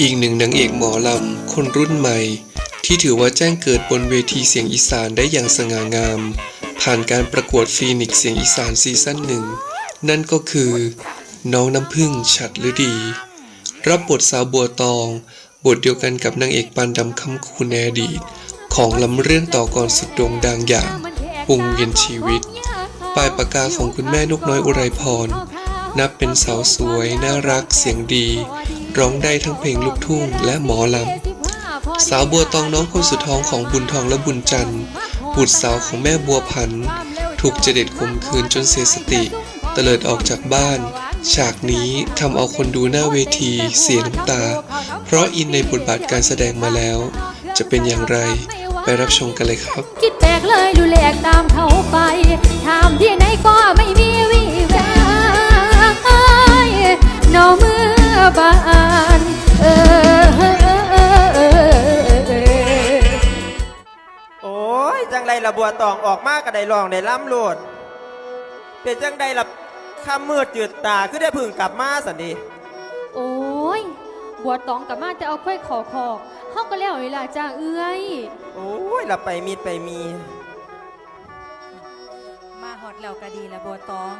อีกหนึ่งนางเอกหมอลำ คนรุ่นใหม่ ที่ถือว่าแจ้งเกิดบนเวทีเสียงอีสานได้อย่างสง่างาม ผ่านการประกวดฟีนิกซ์เสียงอีสานซีซั่นหนึ่ง นั่นก็คือ น้องน้ำพึ่งฉัดฤดี รับบทสาวบัวตอง บทเดียวกันกับนางเอกปานดำคำคูในอดีต ของลำเรื่องต่อกรสุดโด่งดังอย่างวงเวียนชีวิต ปลายปากกาของคุณแม่นกน้อยอุไรพร นับเป็นสาวสวย น่ารักเสียงดี ร้องได้ทั้งเพลงลูกทุ่งและหมอลำ สาวบัวตองน้องคนสุดท้องของบุญทองและบุญจันทร์บุตรสาวของแม่บัวพันธ์ถูกเจเด็ดข่มขืนจนเสียสติ เตลิดออกจากบ้าน ฉากนี้ทำเอาคนดูหน้าเวทีเสียน้ำตา เพราะอินในบทบาทการแสดงมาแล้ว จะเป็นอย่างไรไปรับชมกันเลยครับ คิดแปลกเลยดูแลกตามเขาไปถามที่ไหนก็ไม่มีวี่แว นอเมื่อบานเออ โอ้ย จังไรละบัวตองออกมากก็ได้ลองได้ล้ำโลด เป็นจังใดละคำมืดจืดตาคือได้พึ่งกลับมาสันดีโอ้ย บัวตองกับมาจะเอาค่อยขอขอกเขาก็แล้วเวลาจ้าเอื้อยโอ้ยละไปมีดไปมี มาฮอดแล้วก็ดีละบัวตอง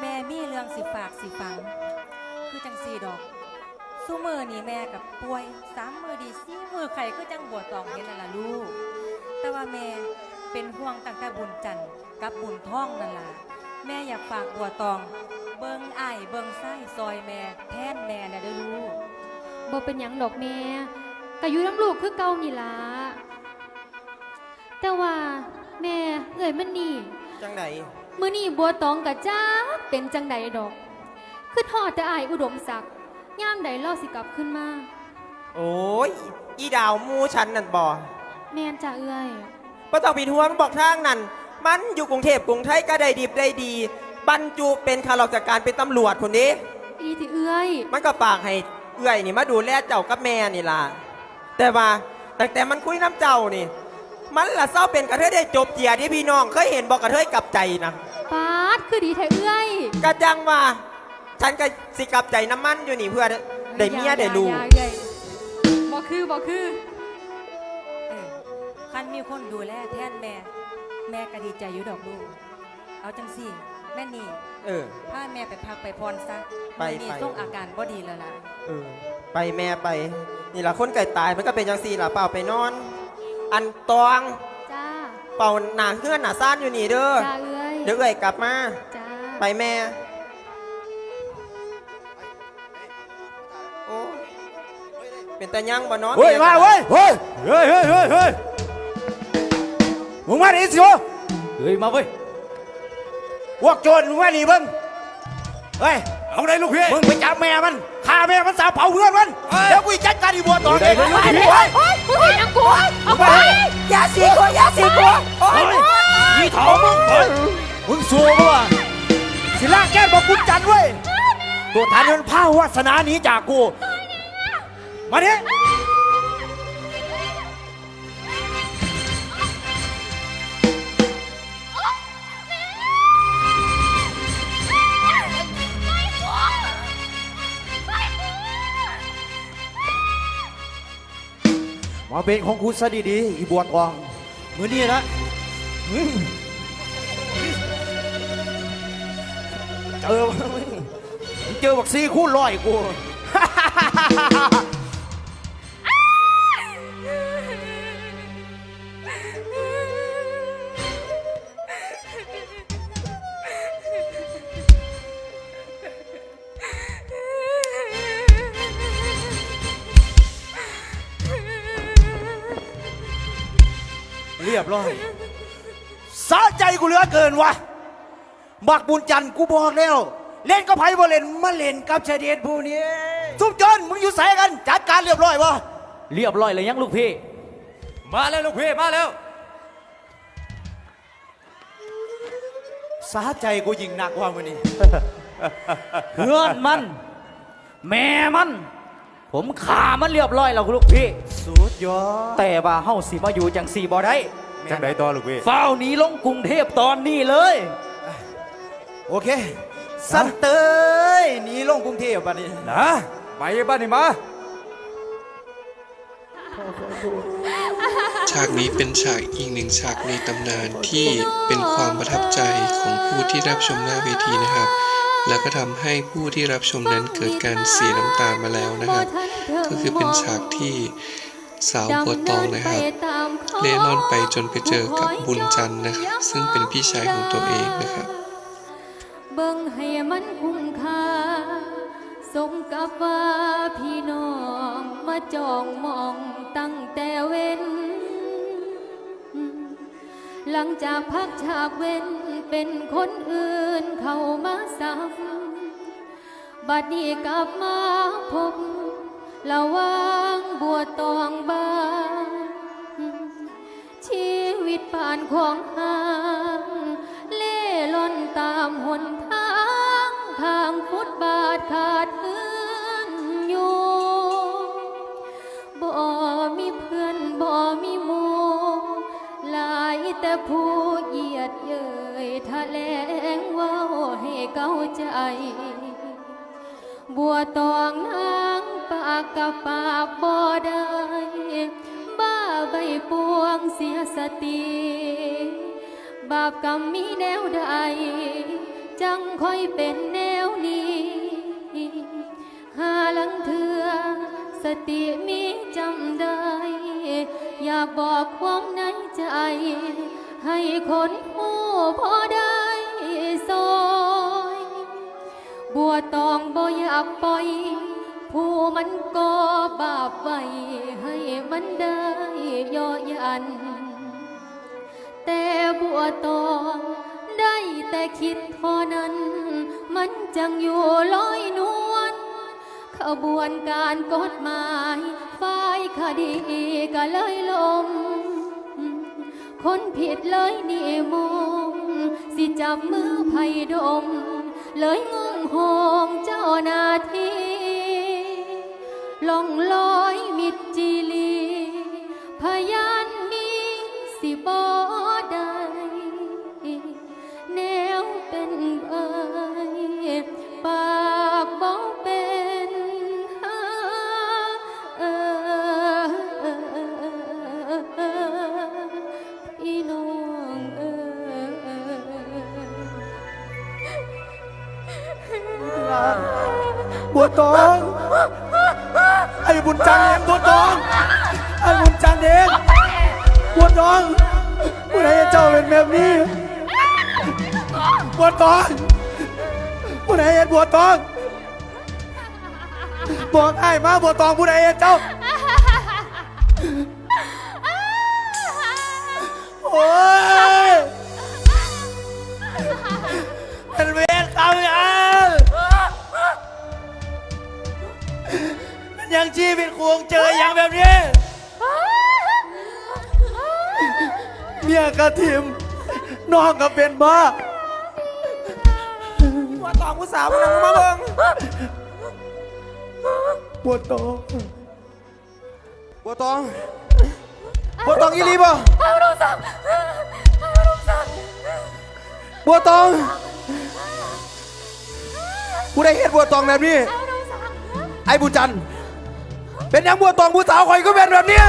แม่มีเรื่องสิฝากสิฟัง คือจังสีดอกสู้มือนี่แม่กับป่วยสามมือดีสี่มือไข่คือจังบัวตองเห็นนั่นล่ะลูก แต่ว่าแม่เป็นห่วงตั้งแต่บุญจันทร์กับบุญท่องนั่นล่ะแม่อยากฝากบัวตอง เบิงไอ้ายเบิงไส้ซอยแม่แทนแม่นะเด้อลูกบ่เป็นหยังดอกแม่ก็อยู่น้ำลูกคือเก่านี่ล่ะแต่ว่าแม่เอ่ยมันนี่จังไหน มื้อนี้บัวตองกะจ้าเป็นจังใดดอก คือทอดแต่อายอุดมศักดิ์ยามใดล่อสิกลับขึ้นมา โอ้ย อีดาวหมูฉันนั่นบ่แม่นจ้าเอ้ยก็ต้องผิดหัวมันบอกทางนั่น มันอยู่กรุงเทพกรุงไทยก็ได้ดีได้ดี บรรจุเป็นข้าราชการเป็นตำรวจคนนี้ อีที่เอ้ยมันก็ปากให้เอื้อยนี่มาดูแลเจ้ากับแม่นี่ล่ะ แต่ว่าแต่แต่มันคุยน้ำเจ้านี่ มันละเศร้าเป็นกระเทยได้จบเจียที่พี่น้องเคยเห็นบอกกระเทยกลับใจนะ ปาดคือดีแท้เอ้ยกระจังว่า ฉันก็สิกลับใจน้ำมันอยู่นี่เพื่อได้เมียได้ลูกอย่าอย่าอย่าบ่คือบ่คือเออคันมีคนดูแลแทนแม่ แม่ก็ดีใจอยู่ดอกลูก เอาจังสิแม่นี่ เออพาแม่ไปพักไปพรซะไปมื้อนี่ไปส่งอาการบ่ดีแล้วล่ะเออไปแม่ไปนี่ละคนไก่ตายมันก็เป็นจังซี่ล่ะเปล่าไปนอน อันตองจ้าเป่าหนาเฮือนหนาซ่านอยู่นี่เด้อจ้าเอ้ยเดี๋ยวเอ้ยกลับมาจ้าไปแม่ เป็นตายังบ่เนาะเฮ้ยแมาเว้ยเฮ้ยเฮ้ยเฮ้ยเฮ้ยเฮ้ยมึงมาดิสิวะเฮ้ยมาเว้ยพวกโจรมึงมาดิเบิ้งเฮ้ยเอาได้ลูกพี่มึงไปจับแม่มันฆ่าแม่มันสาเผาเพื่อนมันเฮ้ยเดี๋ยวกูจัดการอีบัวต่อเองไปเลยโอ้ยโอ้ยมึงเห็นยังกูเอาไปอย่าสีกูอย่าสีกูโอ้ยนี่เถามึงเฮ้ยมึงสู้ปะวะสิลากแก้บอกกุญจันทร์เว้ยตัวฐานมันพาวาสนาหนีจากกู มาดิมาเป็นของคุณซะดีๆอีบัวทองมือนี่นะเจอเจอบักซีคู่ร้อยกู เรียบร้อยสะใจกูเหลือเกินวะบักบุญจันทร์กูบอกแล้ว เล่นก็ไพ่บ่เล่นมาเล่นกับชายเดชผู้นี้ทุกจนมึงอยู่ใส่กัน จัดการเรียบร้อยวะเรียบร้อยเลยยังลูกพี่ มาแล้วลูกพี่มาแล้วสะใจกูยิงหนักว่ามือนี้ เพื่อนมัน แม่มัน ผมขามันเรียบร้อยแล้วลูกพี่ สุดยอดแต่ว่าเฮาสิมาอยู่จังสี่บ่ได้จังไดต่อลูกพี่เฝ้าวหนีลงกรุงเทพตอนนี้เลย โอเคสันเตยหนีลงกรุงเทพบัดนี้นะไปบ้านนี่มาฉากนี้เป็นฉากอีกหนึ่งฉากในตำนานที่เป็นความประทับใจของผู้ที่รับชมหน้าเวทีนะครับ แล้วก็ทำให้ผู้ที่รับชมนั้นเกิดการเสียน้ำตามาแล้วนะครับ ก็คือเป็นฉากที่สาวบัวตองนะครับ เล่ร่อนไปจนไปเจอกับบุญจันทร์นะครับ ซึ่งเป็นพี่ชายของตัวเองนะครับ เบิ่งให้มันคุ้มค่าสมกับว่าพี่น้องมาจองมองตั้งแต่เว้น หลังจากพักฉากเว้น เป็นคนอื่นเข้ามาซ้ำบัดนี้กลับมาพบระหวางบัวตองบ้านชีวิตผ่านของห่างเล่ล่อนตามหนทางทางฟุตบาทขาด บัวตองนางปากกับปากบ่ได้บ้าใบปวงเสียสติ บาปกรรมมีแนวใด จังค่อยเป็นแนวนี้ หาลังเถือสติมีจำได้ อยากบอกความในใจ ให้คนหูพอได้ บัวตองบ่อยากปล่อยผู้มันก็บาปไว้ให้มันได้ย่อยัน แต่บัวตองได้แต่คิดท่านั้น มันจังอยู่ลอยนวลขบวนการกฎหมายฝ่ายคดีก็เลยลม คนผิดเลยนี่มง สิจับมือไผ่ดม เลยง งหงเจ้านาทีล่องลอยมิดจีลี ตอง ไอ้บุญจันทร์เองบัวตอง ไอ้บุญจันทร์เองบัวตองผู้ใดเจ้าเป็นแบบนี้บัวตองผู้ใดเห็นบัวตองบอกไอ้มาบัวตองผู้ใดเห็นเจ้า โอ้ย กระทิมน้องก็เป็นบ้าบัวตองผู้สาวมันนั่งมาเบิ่งปวดตองปวดตองปวดตองอีหลีบ่บัวตองผู้ใดเห็นบัวตองแบบนี้ ไอ้บุญจัน เป็นยังบัวตองผู้สาวคอยก็เป็นแบบนี้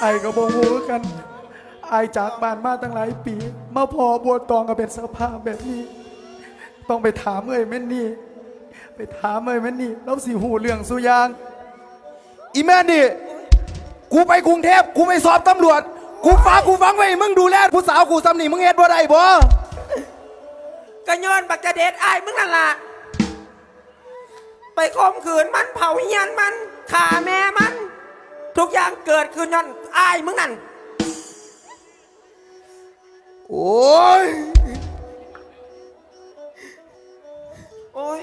ไอ้ก็บงหูกัน ไอ้จากบ้านมาตั้งหลายปี มาพอบัวตองก็เป็นสภาพแบบนี้ ต้องไปถามเอ้ยแม่นี่ ไปถามเอ้ยแม่นี่แล้วสิหูเรื่องสุยางอีแม่นนี่กูไปกรุงเทพกูไม่สอบตำรวจ กูฝากกูฟังไว้มึงดูแลผู้สาวกูซ้ำนี่มึงเฮ็ดบ่ได้บ่ก็ย้อนบักจะเด็ดอ้ายมึงนั่นล่ะไปข่มขืนมันเผาเฮียนมันฆ่าแม่มัน ทุกอย่างเกิดขึ้นย้อนอ้ายมึงนั่น โอ้ย โอ้ย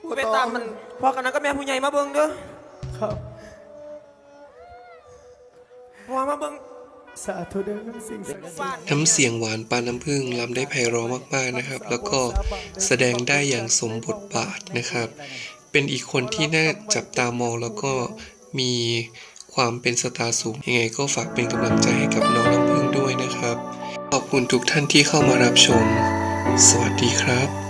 กูไปตามมันพอกันนั้นก็แม่ผู้ใหญ่มาเบิ่งเด้อครับพอมาเบิ่งสาธุเด้อสิ่งศักดิ์สิทธิ์ บ้านน้ำเสียงหวานปานน้ำผึ้งลำได้ไพเราะมากๆนะครับ แล้วก็แสดงได้อย่างสมบทบาทนะครับ เป็นอีกคนที่น่าจับตามองแล้วก็มีความเป็นสตาร์สูงยังไงก็ฝากเป็นกำลังใจให้กับน้อง คุณทุกท่านที่เข้ามารับชม สวัสดีครับ